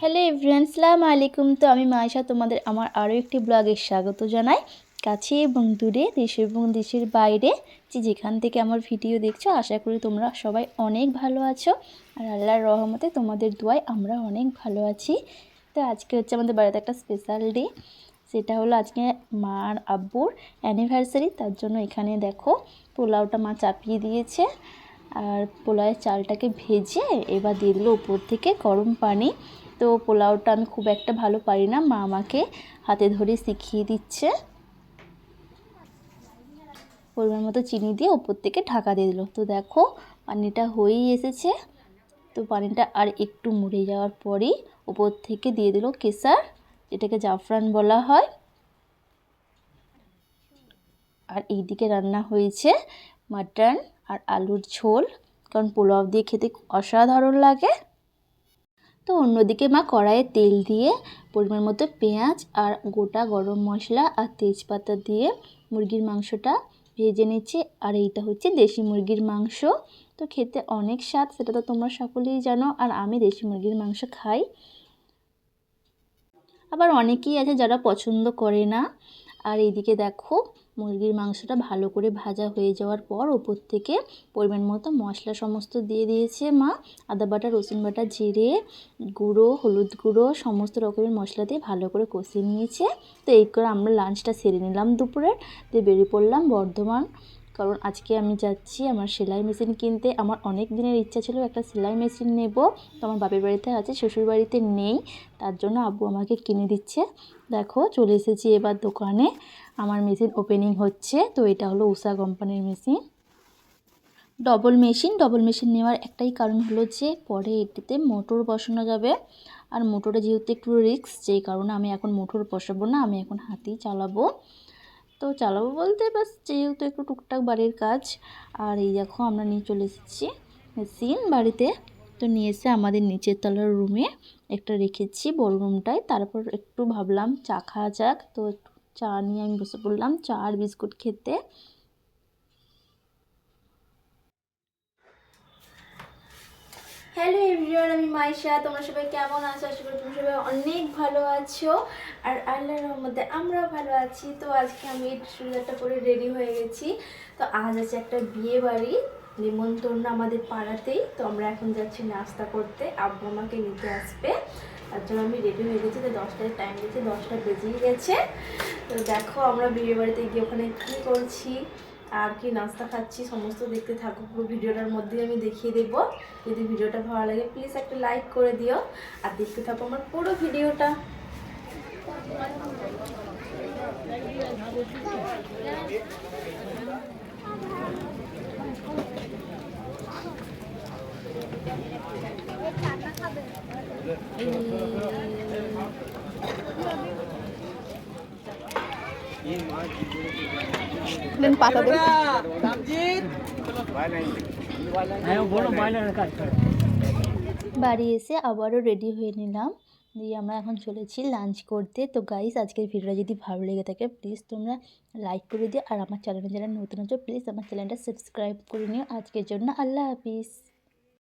Hello everyone সালাম আলাইকুম। তো আমি মায়েশা তোমাদের আমার আরও একটি ব্লগে স্বাগত জানাই। কাছে এবং দূরে দেশ এবং দেশের বাইরে যে যেখান থেকে আমার ভিডিও দেখছ আশা করি তোমরা সবাই অনেক ভালো আছো। আর আল্লাহর রহমতে তোমাদের দোয়ায় আমরা অনেক ভালো আছি। তো আজকে হচ্ছে আমাদের বাড়িতে একটা স্পেশাল ডে সেটা হলো আজকে মার আব্বুর অ্যানিভার্সারি তার জন্য এখানে দেখো পোলাওটা মা চাপিয়ে দিয়েছে। আর পোলাওয়ের চালটাকে ভেজে এবার দিয়ে দিল উপর থেকে গরম পানি। তো পোলাওটা আমি খুব একটা ভালো পারি না, মা আমাকে হাতে ধরে শিখিয়ে দিচ্ছে। পরিমাণ মতো চিনি দিয়ে উপর থেকে ঢাকা দিয়ে দিল। তো দেখো পানিটা হয়েই এসেছে। তো পানিটা আর একটু মুড়ে যাওয়ার পরেই উপর থেকে দিয়ে দিল কেসার, যেটাকে জাফরান বলা হয়। আর এইদিকে রান্না হয়েছে মাটন। আর আলুর ঝোল, কারণ পোলাও দিয়ে খেতে অসাধারণ লাগে। তো অন্যদিকে মা কড়াইয়ে তেল দিয়ে পরিমাণ মতো পেঁয়াজ আর গোটা গরম মশলা আর তেজপাতা দিয়ে মুরগির মাংসটা ভেজে নিচ্ছে। আর এইটা হচ্ছে দেশি মুরগির মাংস। তো খেতে অনেক স্বাদ, সেটা তো তোমরা সকলেই জানো। আর আমি দেশি মুরগির মাংস খাই। আবার অনেকেই আছে যারা পছন্দ করে না। আর এইদিকে দেখো, মুরগির মাংসটা ভালো করে ভাজা হয়ে যাওয়ার পর ওপর থেকে পরিমাণ মতো মশলা সমস্ত দিয়ে দিয়েছে মা। আদা বাটা, রসুন বাটা, জিরে, গুঁড়ো, হলুদ গুঁড়ো, সমস্ত রকমের মশলা দিয়ে ভালো করে কষিয়ে নিয়েছে। তো এই করে আমরা লাঞ্চটা সেরে নিলাম দুপুরের। দিয়ে বেরিয়ে পড়লাম বর্ধমান। কারণ আজকে আমি যাচ্ছি আমার সেলাই মেশিন কিনতে। আমার অনেক দিনের ইচ্ছা ছিল একটা সেলাই মেশিন নেব। তো আমার বাপের বাড়িতে আছে, শ্বশুর বাড়িতে নেই। তার জন্য আব্বু আমাকে কিনে দিচ্ছে। দেখো, চলে এসেছি এবার দোকানে। আমার মেশিন ওপেনিং হচ্ছে। তো এটা হলো উষা কোম্পানির machine. Double machine double machine নেওয়ার একটাই কারণ হলো যে, পরে এটিতে মোটর বসানো যাবে। আর মোটরে যেহেতু একটু রিস্ক যেই কারণে আমি এখন মোটর বসাবো না, আমি এখন হাতেই চালাবো। তো চালাবো বলতে বাস যেহেতু একটু টুকটাক বাড়ির কাজ, আর এই দেখো আমরা নিয়ে চলে এসেছি মেশিন বাড়িতে। তো নিয়ে এসে আমাদের নিচের তলার রুমে একটা রেখেছি বড় রুমটায় তারপর একটু ভাবলাম চা খাওয়া যাক। তো চা নিয়ে আমি বসে পড়লাম, চা আর বিস্কুট খেতে। হ্যালো এভরিওয়ান আমি মাইশা, তোমরা সবাই কেমন আছো? আশা করি তোমরা সবাই অনেক ভালো আছো। আর আল্লাহর রহমতে আমরাও ভালো আছি। তো আজকে আমি চুড়িদারটা পরে রেডি হয়ে গেছি। তো আজ আছে একটা বিয়ে বাড়ি, নিমন্ত্রণ আমাদের পাড়াতেই। তো আমরা এখন যাচ্ছি নাস্তা করতে। আব্বু আমাকে নিতে আসবে। তার জন্য আমি রেডি হয়ে গেছি। তো দশটায় টাইম দিয়েছি দশটা বেজেই গেছে। তো দেখো আমরা বিয়ে বাড়িতে গিয়ে ওখানে কী করছি। আর কি, নাস্তা খাচ্ছি, সমস্ত দেখতে থাকো। পুরো ভিডিওটার মধ্যেই আমি দেখিয়ে দেব। যদি ভিডিওটা ভালো লাগে প্লিজ একটা লাইক করে দিও। আর দেখতে থাকো আমার পুরো ভিডিওটা। পাতা বাড়ি এসে আবারও রেডি হয়ে নিলাম। দিয়ে আমরা এখন চলেছি লাঞ্চ করতে। তো গাইস আজকের ভিডিওটা যদি ভালো লেগে থাকে প্লিজ তোমরা লাইক করে দিও। আর আমার চ্যানেলে যারা নতুন আছো প্লিজ আমার চ্যানেলটা সাবস্ক্রাইব করে নিও। আজকের জন্য আল্লাহ হাফিজ।